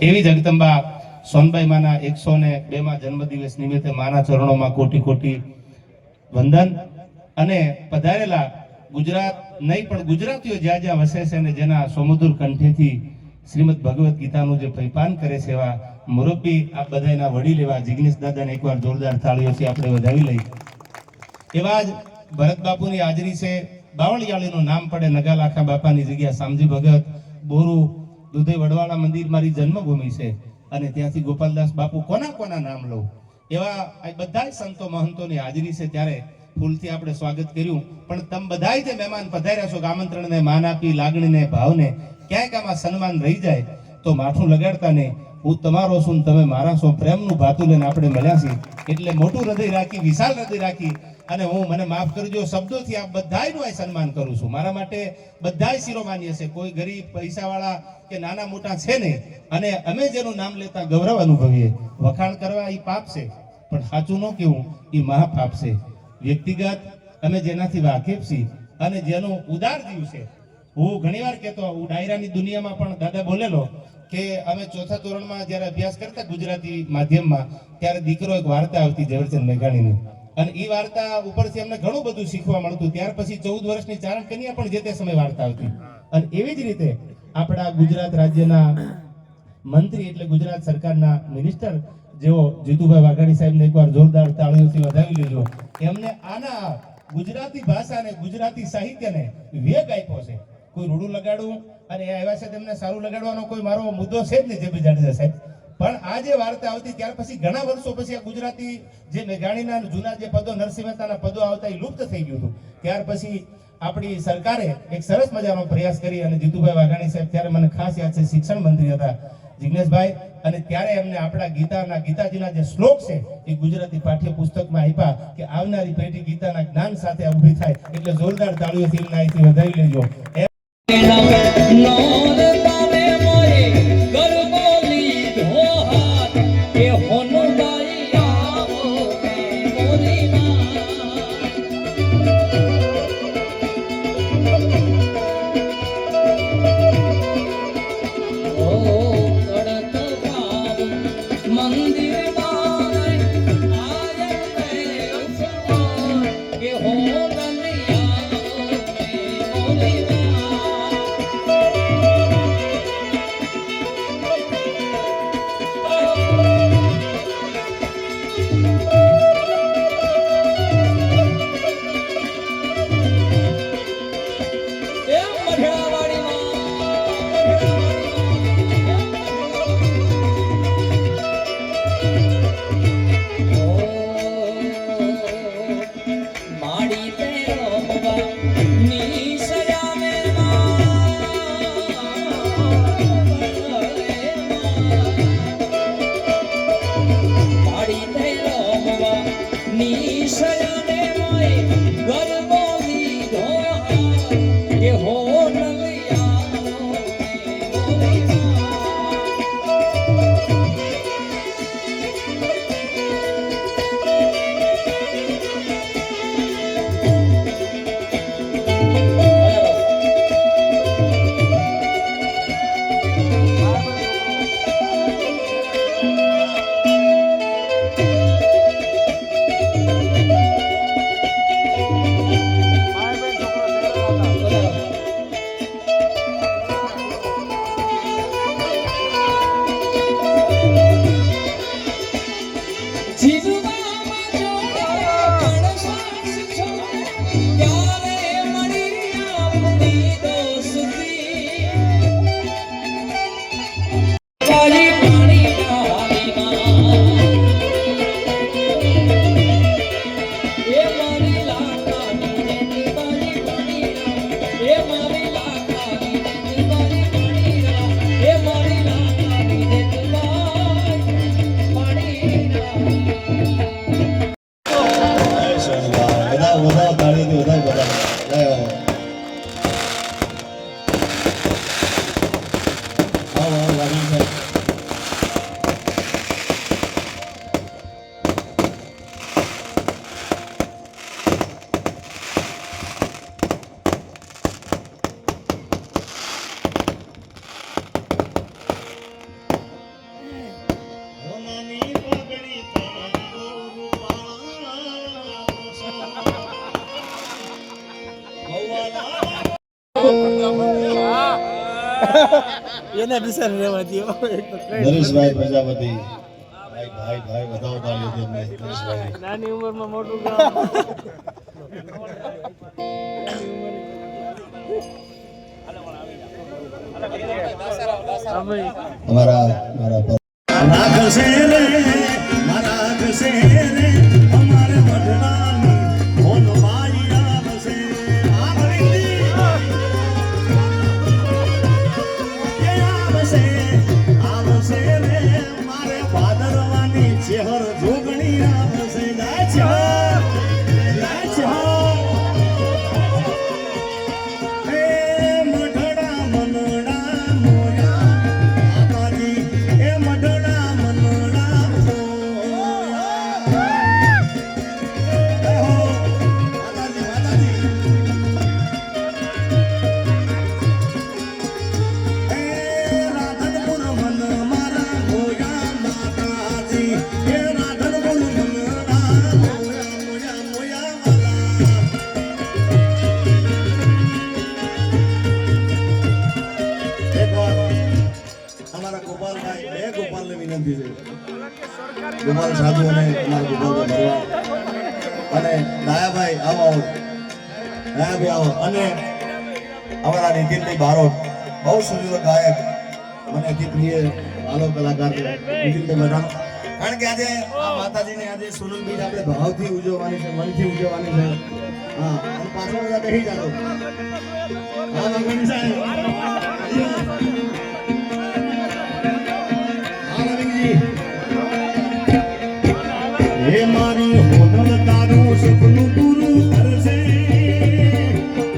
એવી જગદંબા સોનબાઈ માના એકસો ને બે માં જન્મદિવસ નિમિત્તે માના ચરણોમાં કોટી કોટી વંદન અને પધારેલા ગુજરાત, નહીં પણ ગુજરાતીઓ જ્યાં જ્યાં વસે છે અને જેના સમુદ્ર કંઠેથી શ્રીમદ ભગવદ્ ગીતાનું જે પૈપાન કરે છે એવા મુરબ્બી આ બધાના વડીલ એવા જિગ્નેશ દાદાને એકવાર જોરદાર તાળીઓથી આપણે વધાવી લઈ એવા જ ભરત બાપુની હાજરી છે. બાવળિયાળીનું નામ પડે નગાલાખા બાપાની જગ્યા. સામજી ભગત, બોરુ દુધે વડવાળા મંદિર મારી જન્મભૂમિ છે. અને ત્યાંથી ગોપાલદાસ બાપુ કોના કોના નામ લઉં એવા બધા સંતો મહંતોની હાજરી છે ત્યારે ફૂલથી આપણે સ્વાગત કર્યું. પણ તમે બધાય જે મહેમાન પધાર્યા છો આમંત્રણને માન આપી, લાગણીને, ભાવને, ક્યાંક આમાં સન્માન રહી જાય, તો માઠું લગાડતા નહીં. હું તમારો છું તમે મારા છો. પ્રેમનું ભાતું લઈને આપણે મળ્યા છીએ. એટલે મોટું હૃદય રાખી, વિશાળ હૃદય રાખી અને હું, મને માફ કરજો, શબ્દોથી આ બધાયનું આ સન્માન કરું છું. મારા માટે બધાય શિરોમાન્ય છે. કોઈ ગરીબ, પૈસાવાળા કે નાના મોટા છે નહીં. અને અમે જેનું નામ લેતા ગૌરવ અનુભવીએ. વખાણ કરવા એ પાપ છે, પણ સાચું ન કેવું એ મહાપાપ છે. વ્યક્તિગત, અમે જેનાથી વાકેફ છીએ અને જેનું ઉદાર જીવ છે. હું ઘણીવાર કહેતો, હું ડાયરાની દુનિયામાં પણ દાદા બોલેલો કે અમે ચોથા ધોરણમાં જ્યારે અભ્યાસ કરતા ગુજરાતી માધ્યમમાં, ત્યારે દીકરો એક વાર્તા આવતી, ઝવેરચંદ મેઘાણીની. અને એ વાર્તા ઉપરથી અમને ઘણું બધું શીખવા મળતું. ત્યાર પછી ચૌદ વર્ષની ચારણ કન્યા પણ જે તે સમય વાર્તા આવતી અને એવી જ રીતે આપણા ગુજરાત રાજ્યના મંત્રી એટલે ગુજરાત સરકારના મિનિસ્ટર જેઓ જીતુભાઈ વાઘાણી સાહેબને એકવાર જોરદાર તાળીઓથી વધાવી લેજો. એમને આના ગુજરાતી ભાષાને, ગુજરાતી સાહિત્યને વેગ આપ્યો છે. કોઈ રૂડું લગાડવું અને એ આવ્યા છે તેમને સારું લગાડવાનો કોઈ મારો મુદ્દો છે જ નહીં જેબી જાડેજા સાહેબ. પણ આ જે વાર્તા આવતી ત્યાર પછી ઘણા વર્ષો પછી આ ગુજરાતી જે મેઘાણીના જૂના જે પદો નરસિંહ મહેતાના પદો આવતા એ લુપ્ત થઈ ગયું હતું. ત્યાર પછી આપણી સરકારે એક સરસ મજાનો પ્રયાસ કરી અને જીતુભાઈ વાઘાણી સાહેબ, ત્યારે મને ખાસ યાદ છે, શિક્ષણ મંત્રી હતા જિગ્નેશભાઈ. અને ત્યારે એમને આપણા ગીતાના, ગીતાજીના જે શ્લોક છે, એ ગુજરાતી પાઠ્ય પુસ્તકમાં આપ્યા કે આવનારી પેઢી ગીતાના જ્ઞાન સાથે ઊભી થાય. એટલે જોરદાર તાળીઓથી વધાવી લેજો. ની એને બિચાર રહેવા દો નરેશભાઈ પ્રજાપતિ. ભાઈ ભાઈ ભાઈ વધાવો તાળીઓ તેમને નરેશભાઈ. નાની ઉંમરમાં મોટું કામ અમારા મારા રાખશે મારા રાખશે ગોપાલ સાધુ અને અમારા ગોપાલભાઈ અને દયાભાઈ, આવો. આવો દયાભાઈ, આવો. અને અમારા નીતિનભાઈ બારોટ. બહુ સુંદર ગાયક. મને અતિ પ્રિય આલો કલાકાર નીતિનભાઈ બધાનો કારણ કે આજે આ માતાજીને આજે સોનમ બીજ આપણે ભાવથી ઉજવવાની છે, મનથી ઉજવવાની છે. હા પાછળ બધા બેસી જાઓ. સાહેબ. હે પૂરું કરશે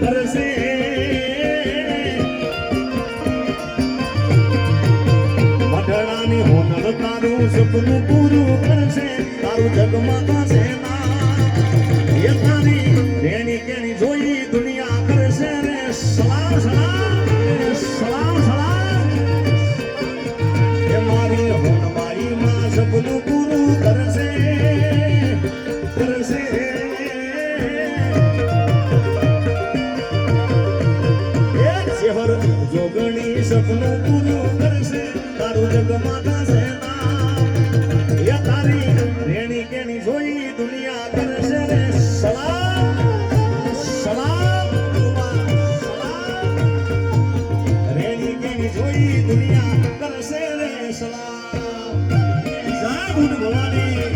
કરશે. હોનલ તારું સપનું પૂરું કરશે તારું જગમાં શહેર જોગણી સપનું પૂરું કરશે, તારું જગમાં થશે ના તારી રેણી કેણી જોઈ દુનિયા કરશે રે? સલામ સલામ રેણી કેણી જોઈ દુનિયા કરશે રે? સલામ. ભૂત ભવાની.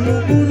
ઠાકોર સપનું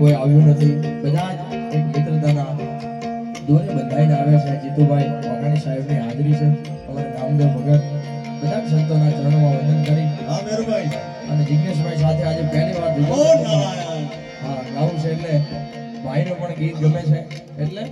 કોઈ આવ્યું નથી. બધા જ એક મિત્રતાના દોરે બંધાઈને આવ્યા છે. જીતુભાઈ વાઘાણી સાહેબની હાજરી છે. અમારે નામદેવ ભગત. બધા જ સંતોના ચરણોમાં વંદન કરી. હા મેરુભાઈ. અને જિજ્ઞેશભાઈ સાથે આજે પહેલી વાર હા ગાવું છે એટલે ભાઈને પણ ગીત ગમે છે. એટલે